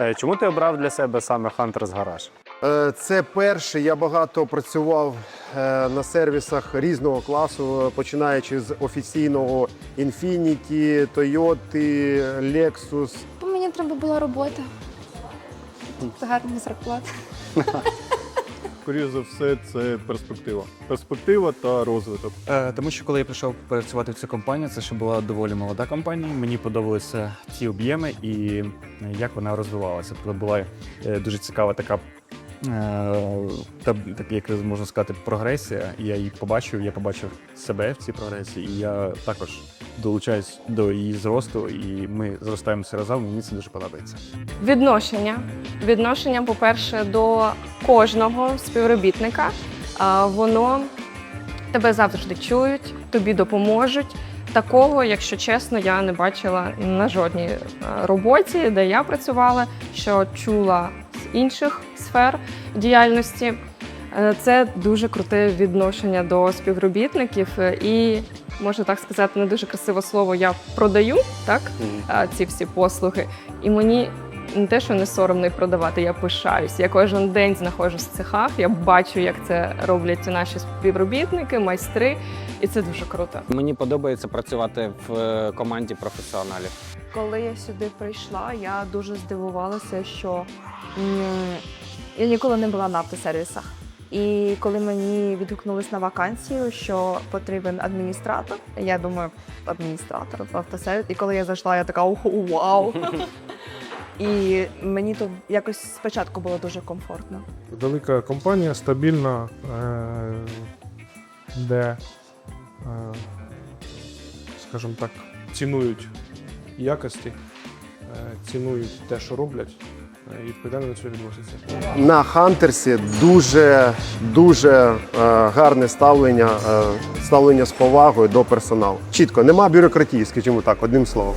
Е, Чому ти обрав для себе саме Hunters Garage? Е, Це перше. Я багато працював е, на сервісах різного класу, починаючи з офіційного Infiniti, Toyota, Lexus. Бо мені треба була робота. Гарна зарплата. Скоріше за все, це перспектива. Перспектива та розвиток. Е, Тому що коли я прийшов працювати в цю компанію, це ще була доволі молода компанія. Мені подобалися ці об'єми і як вона розвивалася. Тобто була е, дуже цікава така, е, та, так, як можна сказати, прогресія. Я її побачив, я побачив себе в цій прогресії, і я також долучаюсь до її зросту, і ми зростаємося разом. Мені це дуже подобається. Відношення. Відношення, по-перше, до кожного співробітника. Воно тебе завжди чують, тобі допоможуть. Такого, якщо чесно, я не бачила на жодній е, роботі, де я працювала, що чула з інших сфер діяльності. Е, Це дуже круте відношення до співробітників е, і можна так сказати, не дуже красиве слово. Я продаю так ці всі послуги, і мені не те, що не соромно їх продавати, я пишаюсь. Я кожен день знаходжусь в цехах, я бачу, як це роблять наші співробітники, майстри, і це дуже круто. Мені подобається працювати в е, команді професіоналів. Коли я сюди прийшла, я дуже здивувалася, що я ніколи не була на автосервісах. І коли мені відгукнулись на вакансію, що потрібен адміністратор, я думаю, адміністратор в автосервіс. І коли я зайшла, я така «Ого, вау. І мені тут якось спочатку було дуже комфортно. велика компанія, стабільна, е, де, е, скажімо так, цінують якості, е, цінують те, що роблять, і відповідально до цього відносяться. На Хантерсі дуже дуже е, гарне ставлення, е, ставлення з повагою до персоналу. Чітко, нема бюрократії, скажімо так, одним словом.